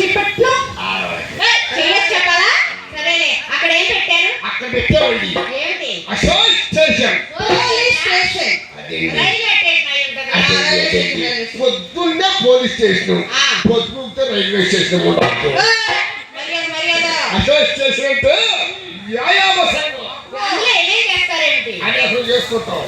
చెప్పాలా? సరేలే అక్కడ ఏం పెట్టారు? అక్కడ పెట్టేవాడి ఏమిటి? Ashok station. Police station. Railway station. పొద్దున్నే పోలీస్ స్టేషన్. పొద్దుతో రైల్వే స్టేషన్ స్టేషన్ అంటే వ్యాయామ సంఘం. అసలు చేసుకుంటాం.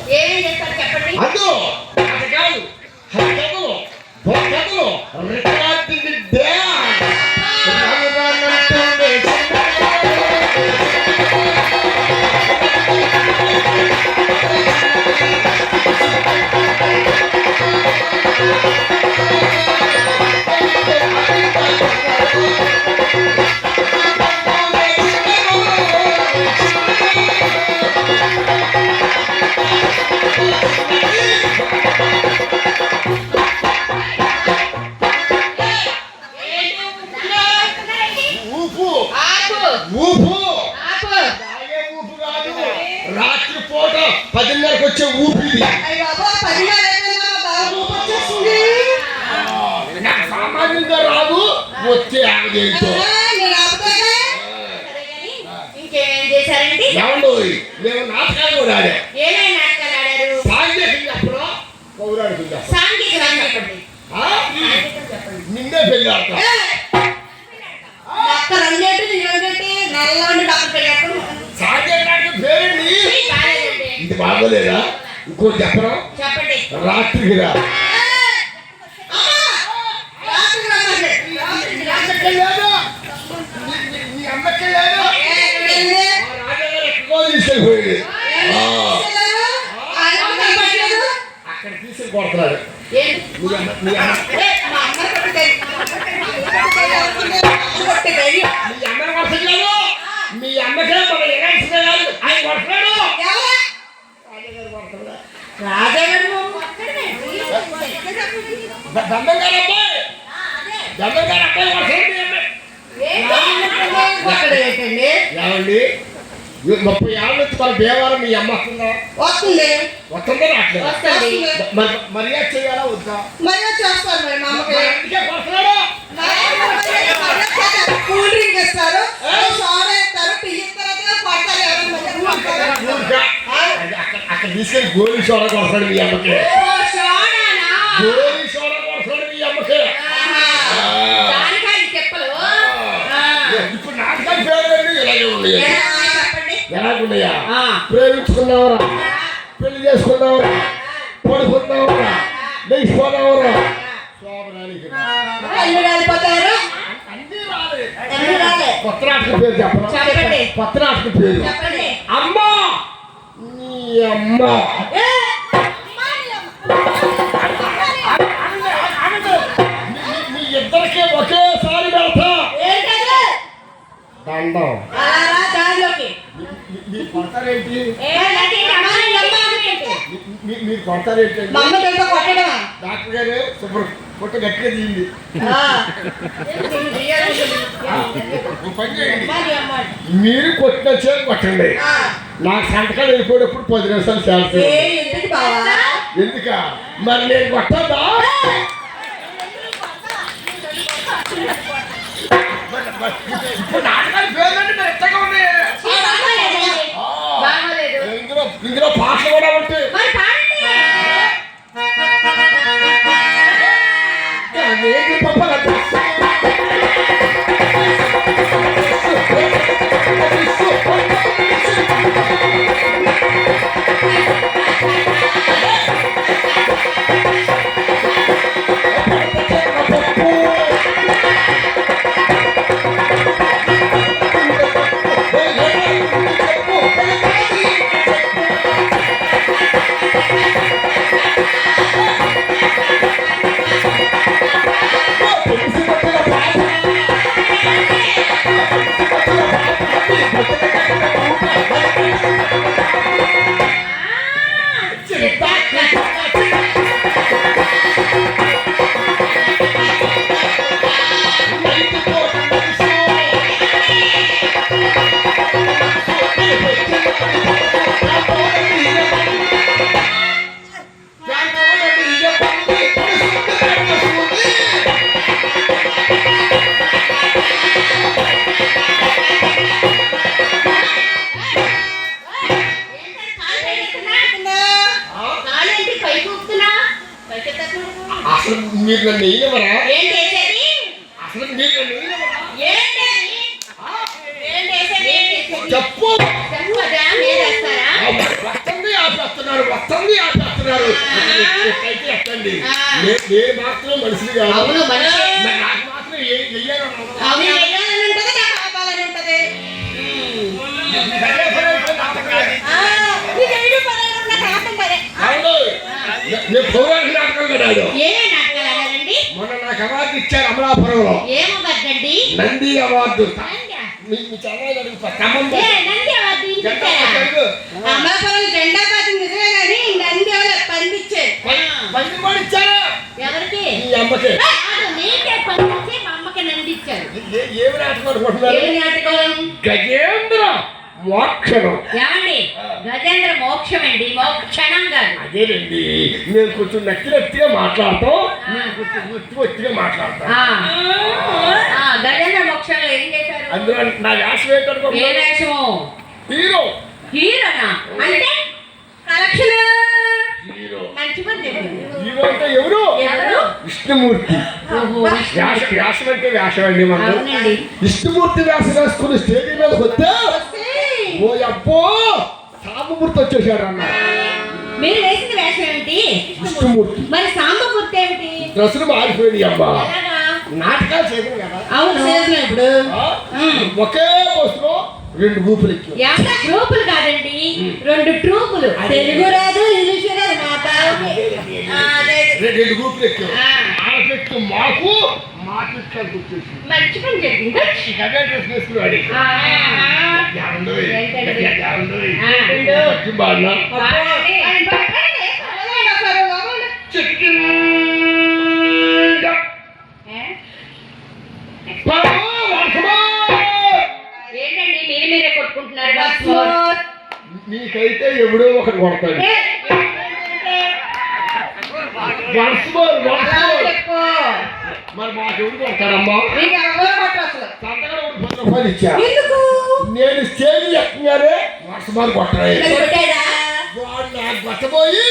సాంఘికం నిన్నే పెళ్ళి అక్క రెండేంటి రెండేంటి డాక్టర్ ఇది బాగోలేదా? ఇంకోటి చెప్పడం చెప్పండి. రాత్రికి రా అమ్మకే లేదా? నీ- నీ- నీ అమ్మకే లేదా? ఆ రాజాగారు ఎక్కడికో తీసుకెళ్ళిపోయాడు ఆ, అక్కడ తీసుకుని కొడుతున్నాడు మీ అమ్మకే మన ఎలాంటి ఆయన కొడుతున్నాడు రాజాగారు అబ్బాయి అబ్బాయి ఏమండి ముప్పై ఏళ్ళ మన దేవాలయం మీ అమ్మ? వస్తుందా. వస్తుంది వస్తుందా. మర్యాద చేయాలా వద్దా? మరి చేస్తారు మరి మా అమ్మకి. మరి అందుకే కొడుతున్నాడు కూల్ డ్రింక్ ఇస్తారు. సోడా టీ అక్కడ తీసుకెళ్ళి గోలీ సోడా కొడతాడు మీ అమ్మకి. గోలీ సోడా కొడతాడు మీ అమ్మకి. ఇప్పుడు నాటకాలు పేరండి ఇలాగే ఆ. ప్రేమించుకున్నావరా పెళ్ళి చేసుకున్నావరా పడుకున్నావరా లేచిపోయినావరా శోభనానికి రా. కళ్ళు రాలిపోతారు అన్నీ రాలే. అన్నీ రాలే. కొత్త నాటకం పేరు చెప్పరా చెప్పండి. కొత్త నాటకం పేరు చెప్పండి అమ్మా నీ అమ్మ ఏ! మీ- మీ ఇద్దరికి ఒకేసారి పెడతా? దండం అలా రా దారిలోకి. మీ- మీ- మీరు కొడతారేంటి మీరు? డాక్టర్ గారు శుభ్రం కొట్ట గట్టిగా తీయండి ఆ. ఏంటి రియాలి? ఓ పని చేయండి అమ్మాయి, అమ్మాయి. మీరు కొట్టిన చేతి కొట్టండి. నాకు సంతకాలు వెళ్ళిపోయేటప్పుడు పది నిమిషాలు చేస్తాను ఏ, ఎందుకు బావా? ఎందుక మరి నేను కొట్టదా ఇప్పుడు నాటకాలు పేర్లంటే ఇందులో పాటలు కూడా ఉంటాయి పప్పల ఆడారండి మొన్న నాకు అవార్డు ఇచ్చారు అమలాపురంలో. నంది అవార్డు. అమలాపురం జెండా పాతి నిజమే కానీ నంది ఎవరు పంపించారు? పై- పైన కూడా ఇచ్చారు. ఎవరికి? ఈ అమ్మకి. కాదు, నీకే పంపించి మా అమ్మకి నంది ఇచ్చారు. ఏ- ఏమి నాటకం అనుకుంటున్నారు? ఏమి నాటకం? గజేంద్ర. మోక్షణం ఏమండి? గజేంద్ర మోక్షం అండి మోక్షణం కాదు. అదేనండి. నేను కొంచెం నక్కి నక్కిగా మాట్లాడతాం నేను కొంచెం ఒత్తి ఒత్తిగా మాట్లాడతాం ఆ. ఆ, గజేంద్ర మోక్షంలో ఏం చేశారు? అందులో నా వ్యాసం ఏ ఏంటనుకుంటున్నా వేషము? హీరో. హీరోనా? అంటే కలెక్షన్. హీరో. మంచి పని చెప్పింది. హీరో అంటే ఎవరు? ఎవరు? విష్ణుమూర్తి. వ్యాస అంటే వ్యాసం అండి మనం విష్ణుమూర్తి వ్యాసం వేసుకుని స్టేజ్ మీదకి వస్తే ఓ అబ్బో సామమూర్తి వచ్చేసాడు అన్న మీరు వేసిన వేషం ఏమిటి? విష్ణుమూర్తి మరి సాంబమూర్తి ఏమిటి? డ్రెస్సులు మారిపోయింది అమ్మా ఎలాగా? నాటకాలు చేయగలం కదా. అవును. ఇప్పుడు? ఆ? ఉమ్. ఒకే బస్సులో రెండు గూపులు ఎక్కి ఎంత ట్రూపులు కాదండి రెండు ట్రూపులు. తెలుగు రాదు ఇంగ్లీష్ రాదు మా రెండు రెండు గూపులు ఎక్కాం ఆ. ఆడపెట్టు మాకు మా పిక్కలు వచ్చేసి. ఏంటండి? మీరు మీరే కొట్టుకుంటున్నారు బస్మోర్. నీకైతే ఎవడో ఒకటి కొడతాడు. వర్షమోర్ చెప్పు మరి మాకు ఎవరు కొడతారమ్మా నీకు ఎవరు కొట్టరు అసలు. సంతకం ఒకటి పది రూపాయలు ఇచ్చా. ఎందుకు? నేను స్టేజ్ మరి కొట్టాడా? వాడు నాకు కొట్టబోయి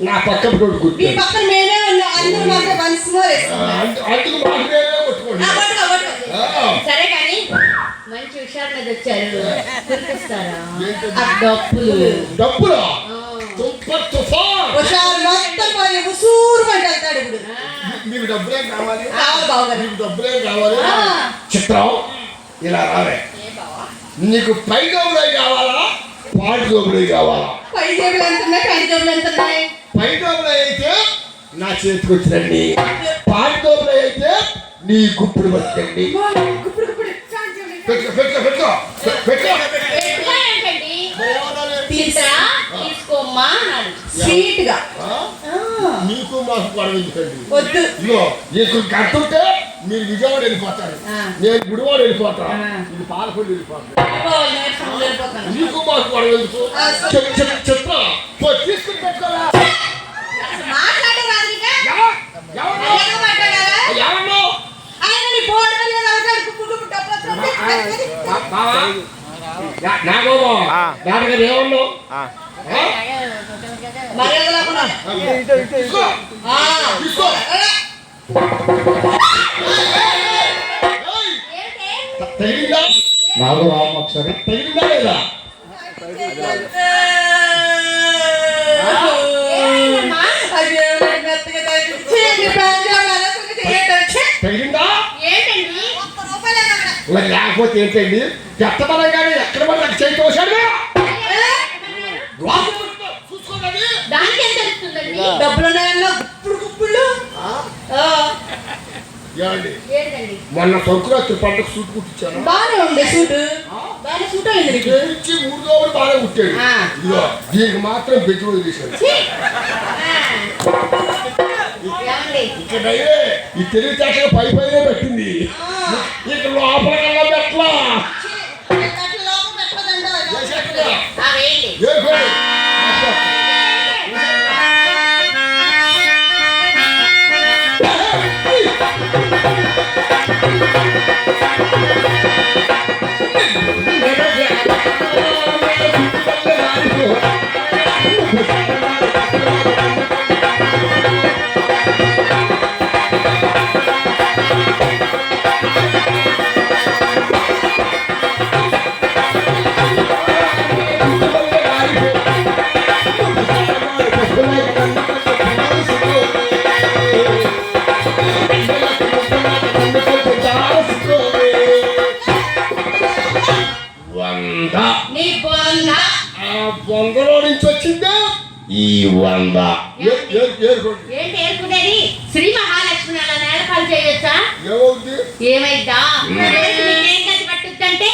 నా పక్క మీ కొట్టుకుంటాడు పక్కన మేమే ఉన్నాం అందరూ మాకు వన్స్ మోర్ వేసుకున్నాం. అందుకు మాకు నేనే కొట్టుకోండి. సరే కానీ మంచి హుషారు మీద వచ్చారు. కురిపిస్తారా? డప్పులు. తుప్పర్ తుఫాన్. హుషారు మొత్తం పోయి ఉసూరు పంట వెళ్తాడు ఇప్పుడు నీకు డబ్బులే కావాలి కావాలి బావగారు. నీకు డబ్బులే కావాలి ఆ. చిత్రం ఇలా రావే నీకు పై డబ్బులే కావాలా పాటి డబ్బులే కావాలా పై జేబులు ఎంత ఉన్నాయి పై జేబులు ఎంత ఉన్నాయి పై డబ్బులు అయితే నా చేతికి వచ్చినండి పాటి డబ్బులు అయితే నీ గుప్పుడు వచ్చండి చాలు ఎట్లా ఏంటండి మరి ఏమనాలి? అన్నాడు స్వీట్గా మాకు వద్దు నీకు కట్టుంటే మీరు విజయవాడ వెళ్ళిపోతారు. నేను గుడివాడ వెళ్ళిపోతా ఆ. ఇది పాలకొండ వెళ్ళిపోతాను వెళ్ళిపోతాను. నీకు మాకు గొడవ ఎందుకు చెప్తా తీసుకుని పెట్టుకోరా నాన్నగారు ఏమన్నావు? మర్యాద లేకుండా. తీసుకో తీసుకో తగిలిందా ఒకసారి తగిలిందా లేదా తగిలిందా ఏంటండి లేకపోతే ఏంటండి చెత్తమనగానే ఎక్కడ పడి నాకు డబ్బులు ఉన్నాయన్నా ఏంటండి? మొన్న సంక్రాంతి పండుగ సూట్ కుట్టించాను. బాగానే ఉంది సూట్. బాగానే సూట్ అయింది నీకు? ఇచ్చి మూడు రోజులు బాగా కుట్టాడు. ఆ. ఇదిగో దీనికి మాత్రం పెట్టుబడి! ఏమండి? ఇక్కడ ఈ తెలివితేటగా పై పైనే పెట్టింది. ఇక్కడ లోపల కల్లా పెట్టలా. ఏంటి శ్రీ మహాలక్ష్మి అలా చేయొచ్చా? ఏమవుద్ది? ఏమైద్దా? మీకేం పట్టుద్దంటే?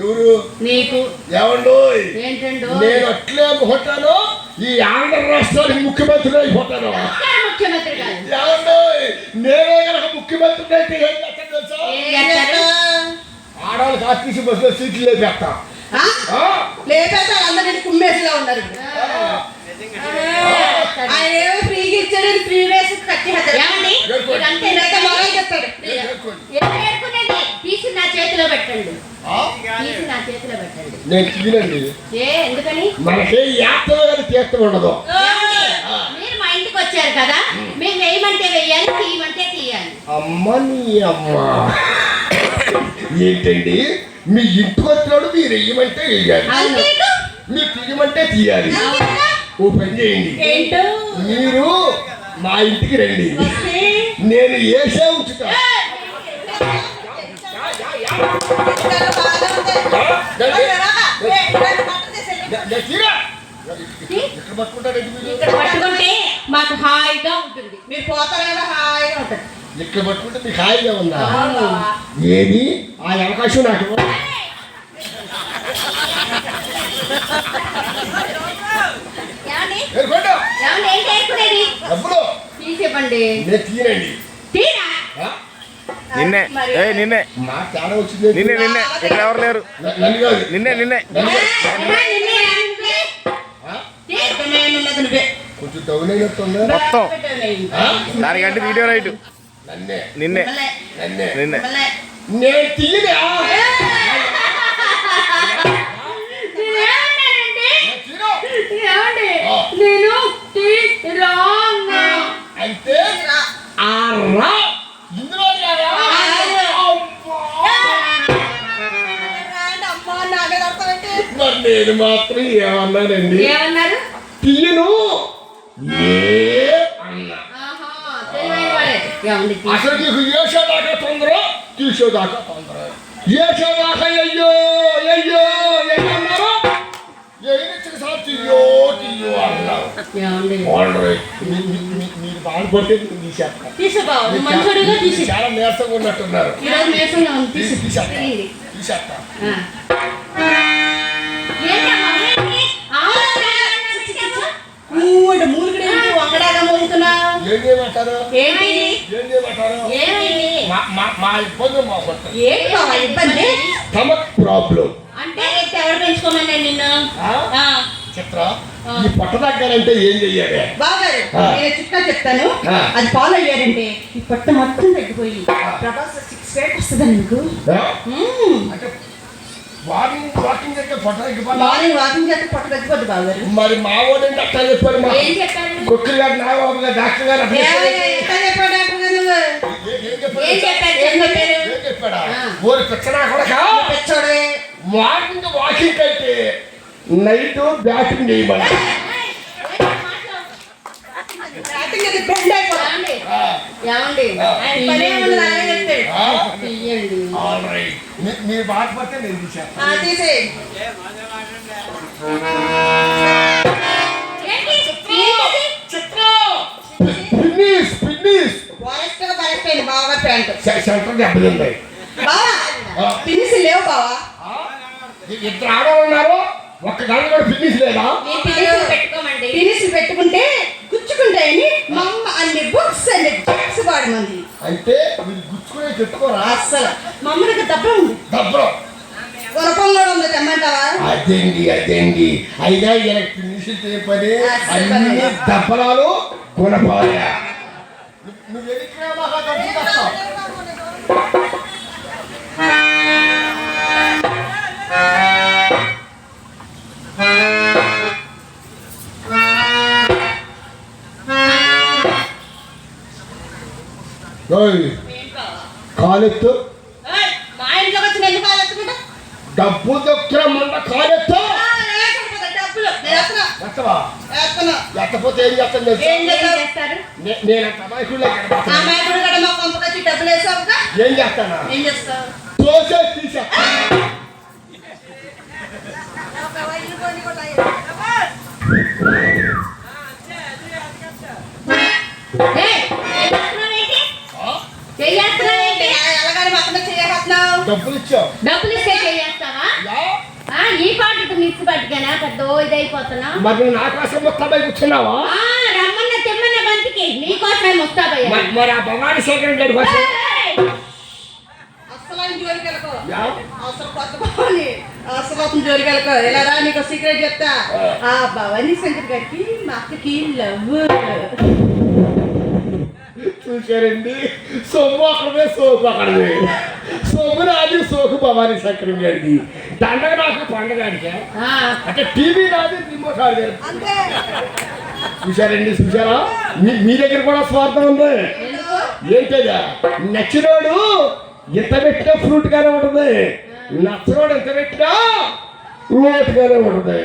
ఎవరు? నీకు. ఏంటండు? నేను అట్లే పోతాను ఈ ఆంధ్ర రాష్ట్రానికి ముఖ్యమంత్రి అయిపోతాను. ముఖ్యమంత్రి నేనే కనుక ముఖ్యమంత్రి అయితే ఏం చేస్తాను తెలుసా ఏం చేస్తారు? ఆడవాళ్ళకి ఆర్టీసీ బస్సులో సీట్లు లేపేస్తా? లేపేస్తారు కుమ్మేసిలా ఉన్నారు. ఆయన ఏమో ఫ్రీగా ఇచ్చాడు ఫ్రీ వేసి తీసి నా చేతిలో పెట్టండి? తీసి నా చేతిలో పెట్టండి. నేను తీనండి ఏ ఎందుకని? మనకి యాత్ర కానీ తీర్థం ఉండదు. మీరు మా ఇంటికి వచ్చారు కదా? మేము వేయమంటే వేయాలి తీయమంటే తీయాలి. అమ్మ నీ అమ్మ. ఏంటండి? మీ ఇంటికి వచ్చినాడు మీరు వెయ్యమంటే వెయ్యాలి. అవును. మీరు తీయమంటే తీయాలి. ఓ పని చేయండి. మీరు మా ఇంటికి రండి. నేను ఏసే ఉంచుతా? పట్టుకుంటే మాకు హాయిగా ఉంటుంది. మీరు పోతారు కదా హాయిగా ఉంటుంది. ఇక్కడ పట్టుకుంటే మీకు హాయిగా ఉందా. ఏది? ఆ అవకాశం నాకు? నిన్నే ఏ నిన్నే నిన్నే. నిన్నే. ఇక్కడ ఎవరు లేరు? న- నన్ను కాదు. నిన్నే కొంచెం మొత్తం? దానికంటే వీడియో రైట్. నన్నే నిన్నే నన్నే నిన్నే నేను నేనేమన్నానండి? నేను రాంగ్ అంటే ఆ రా ఇందులో మరి నేను మాత్రం ఏమన్నానండి ఏమన్నారు తీయను ఏ అన్నా ఆహా, తెలివైన వాళ్ళే. ఏమండి తీ- అసలు నీకు తొందర? తీసేదాకా తొందర. ఏసేదాకా అయ్యో అయ్యో తీయో తీయో అన్నారు మీరు బాధపడితే తీసేస్తాను. చాలా- నీరసంగా ఉన్నట్టున్నారు. తీసి. ఏంటి? మూలుగుడు వంగడాగా మా మా మా ఇబ్బంది మా కొత్త ఏంటి బావ ఇబ్బంది? Stomach problem. అంటే ఎవరు పెంచుకోమన్నా నిన్ను? ఆ, చిత్ర ఈ పొట్ట తగ్గాలంటే ఏం చెయ్యాలి? బాగారు ఆ. నేను చిట్కా చెప్తాను. ఆ. అది ఫాలో అయ్యారంటే ఈ పొట్ట మొత్తం తగ్గిపోయి ప్రభాస్ సిక్స్ ప్యాక్ వస్తుందా నీకు? ఆ? మ్మ్. అంటే వాకింగ్ వాకింగ్ అయితే పొట్ట తగ్గిపోవాలి మార్నింగ్ వాకింగ్ చేస్తే పొట్ట తగ్గిపోద్ది బాగారు మరి మా వాడిని అట్లా చెప్పారు మా ఏం చెప్పారు కుక్కలు గారు నాగబాబు గారు డాక్టర్ గారు అట్లా చెప్పారు. ఎట్లా చెప్పాడు? ఓరి పిచ్చనా కొడక? పెచ్చోడే మార్నింగ్ వాకింగ్ అయితే నైట్ బ్యాటింగ్ చేయమని. మీరు బాధపడితే నేను తీసాను ఆ, తీసేయ్. ఏంటి? ఏంటిది? Finish finish pant. సెంటర్ దెబ్బతింది. బావా. పినిసి లేవు బావా? ఇద్దరు ఆడవాళ్ళు ఉన్నారు. ఒక్క దాని కూడా ఫినిష్ లేదా? పెట్టుకోమండి. పినిసి పెట్టుకుంటే గుచ్చుకుంటాయని మా అమ్మ అన్ని బుక్స్ అన్ని బుక్స్ వాడమంది. అంటే మీరు గుచ్చుకునే చెట్టుకోరా అస్సలు. మా అమ్మకి దెబ్బ ఉంది. దబ్బరం గుణపం కూడా ఉంది తెమ్మంటావా? అదేండి అదేండి అయినా ఈయనకి ఫినిష్ అన్ని పని. దబ్బరాలు కొనపాయా. నువ్వు ఎదిగినా మాకు ఓయ్, కాలెత్తు డబ్బు దొక్కిన మొన్న కాలెత్తు. ఎత్తపోతే ఏం చేస్తాను నేను ఏం దోశ తీసా. డబ్బులు ఇచ్చావు. డబ్బులు మిక్స్ పట్టుకనా పెద్ద ఇదైపోతున్నా. మరి నువ్వు నా కోసం ముస్తాబై కూర్చున్నావా? ఆ, రమ్మన్న తిమ్మన్న బంతికి నీకోసమే ముస్తాబయ్యా మరి- మరి ఆ భవానీ శేఖర్ గడి కోసం? అసలు జోలికి వెళ్ళకో. యా? అసలు కొత్త భవాని అసలు అతను జోలికి వెళ్ళకో. ఇలా రా నీకు సీక్రెట్ చెప్తా. ఆ. భవానీ శంకర్ గారికి మా అక్కకి లవ్ చూశారండి? సొమ్ము అక్కడమే సోకు అక్కడమే సొమ్ము నాది సోకు భవానీ శంకరం గారిది. దండగ నాకు పండగ అడిగా ఆ, అంటే టీవీ నాది రిమోట్ అంతే. చూశారండి చూశారా? మీ మీ దగ్గర కూడా స్వార్థం ఉంది. ఏంటదా? నచ్చినోడు ఎంత పెట్టినా ఫ్రూట్ గానే ఉంటుంది. నచ్చనోడు ఎంత పెట్టినా లోటుగానే ఉంటుంది.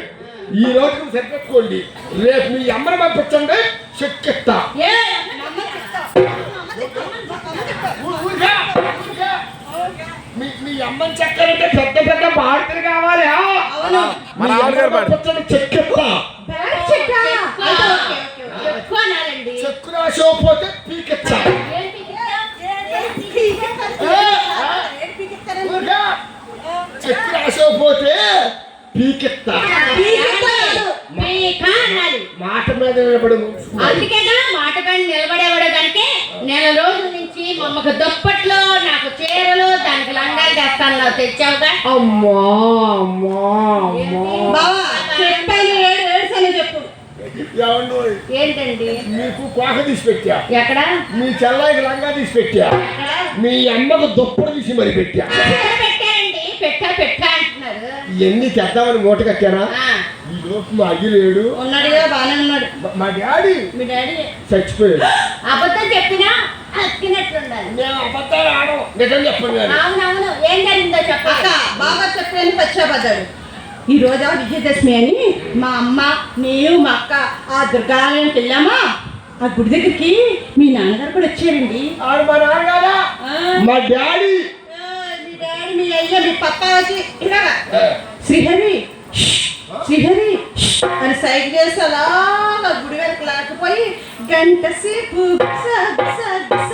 ఈ రోజుకు సరిపెట్టుకోండి. రేపు మీ అమ్మని పంపించండి చెక్కిస్తా. మీ మీ అమ్మని చెక్కాలంటే పెద్ద పెద్ద బాధ్యతలు కావాలి చెక్కు? రాసిపోతే ఊరికా. చెక్కు రాసిపోతే అనాలి. మాట మీద నిలబడి అందుకేగా మాట పైన నిలబడేవాడు కంటే నెల రోజుల నుంచి మమ్మకు దుప్పట్లో నాకు చీరలు దానికి లంగాలు తెస్తాను తెచ్చావుగా? అమ్మా అమ్మా అమ్మా. బావా చెప్పాను ఏడు ఏడ్చాను చెప్పు. ఏమండోయ్? ఏంటండి? మీకు కోక తీసి పెట్టా. ఎక్కడ? మీ చెల్లాయికి లంగా తీసి పెట్టా. ఎక్కడ? మీ అమ్మకు దుప్పడు తీసి మరి పెట్టా. చీర పెట్టారండి. పెట్టా పెట్టా అంటున్నారు. ఇవన్నీ తెద్దామని మూట కట్టానా? ఆ, ఈ లోపు మా అయ్యి లేడు ఉన్నాడుగా బాగానే ఉన్నాడు. మా- మా డాడీ మీ డాడీ? చచ్చిపోయాడు. అక్కినట్లుండాలి నేను అబద్ధాలు ఆడం నిజం చెప్పండి కానీ అవునవును. ఏం జరిగిందో అక్క చెప్పాలి బాగా చెప్పాను పచ్చాబడ్డాడు ఈ రోజు విజయదశమి అని మా అమ్మ నేను మా అక్క ఆ దుర్గాలయానికి వెళ్ళామా? ఆ గుడి దగ్గరికి మీ నాన్నగారు కూడా వచ్చారండి. ఆడు మా నాన్న కాదా ఆ, మా డాడీ. ఆ, మీ డాడీ మీ అయ్య మీ పప్ప వచ్చి ఇలాగా శ్రీహరి శ్రీహరి అని సైడ్ చేసి అలాగా గుడి వెనక లాకపోయి గంట సేపు గుస, గుస, గుస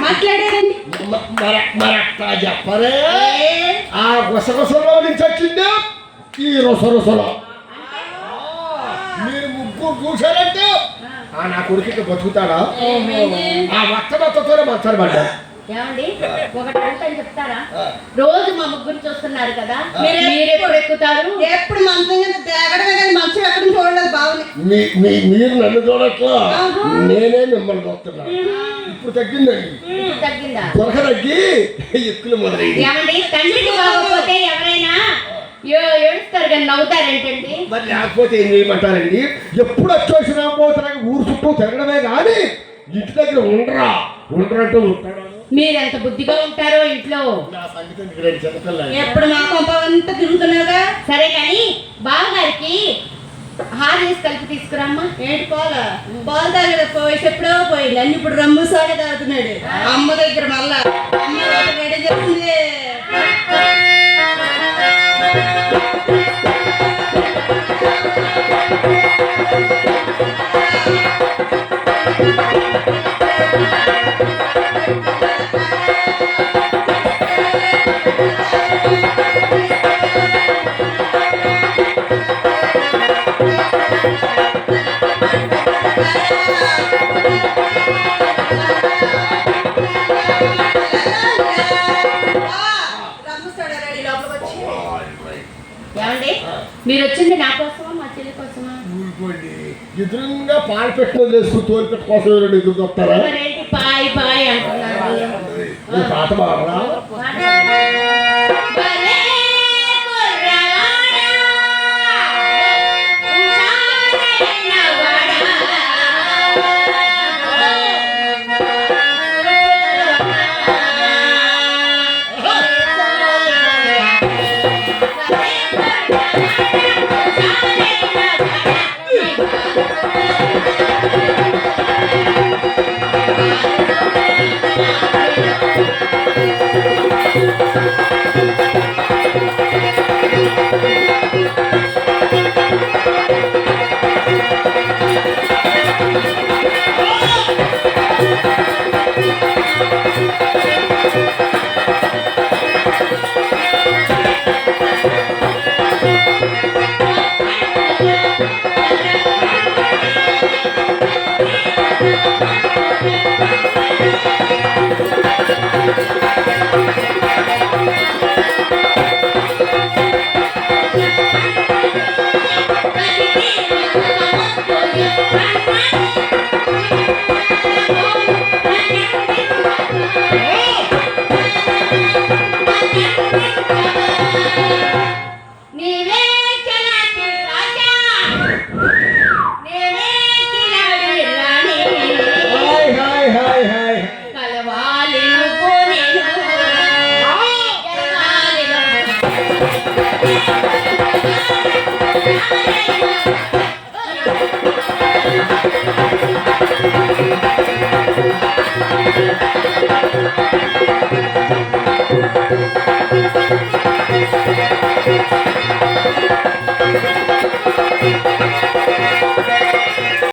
మాట్లాడారండి. మ- మరి మరి అట్లా చెప్పరే ఆ గుసగుసలో నుంచి వచ్చింది ఈ రొసరొసలో. మీరు ముగ్గురు చూశారంటే ఆ నా కొడుకు బతుకుతాడా? ఆ వత్త మొత్తతోనే మంచాలు పడ్డా ఏమండి? ఒకటి అడుగుతాను చెప్తారా? రోజు మా ముగ్గురు చూస్తున్నారు కదా మీరు ఎప్పుడు ఎక్కుతారు? ఎప్పుడు మంచం దేగడమే కానీ మంచం ఎక్కడ చూడలేదు బావుని. మీ మీ మీరు నన్ను చూడట్లా? నేనే మిమ్మల్ని చూస్తున్నా ఇప్పుడు తగ్గిందండి తగ్గిందా? త్వరగా తగ్గి ఎక్కులు మొదలైంది ఏమండి తండ్రికి బాగోకపోతే ఎవరైనా ఏ- ఏడుస్తారు కానీ నవ్వుతారేంటండి? మరి లేకపోతే ఏం చేయమంటారండి? ఎప్పుడు వచ్చేసినా పోతున్నా ఊరు చుట్టూ తిరగడమే కానీ ఇంటి దగ్గర ఉండరా? ఉండరంటూ ఉంటాడు. మీరు ఎంత బుద్ధిగా ఉంటారో ఇంట్లో? ఎప్పుడు మా కొంప అంతా తిరుగుతున్నావుగా? సరే కానీ బావగారికి హార్లిక్స్ కలిపి తీసుకురామ్మా. ఏంటి పాల? పాలు తాగడ పోయి ఎప్పుడో పోయింది. అన్ని ఇప్పుడు రమ్ము సాడే తాగుతున్నాడు. అమ్మ దగ్గర మళ్ళా. అమ్మ ఒకటి రెడీ చేస్తుంది. రమ్ము సాడే ఏమండి? మీరు వచ్చింది నా కోసమా మా చెల్లి కోసమా? ఎదురుగా పాలు పెట్టిన వేసుకుని తోలు పెట్ట కోసం ఎదురు చూస్తారా? పాయ్ పాయ్ అంటున్నారు? ఈ పాట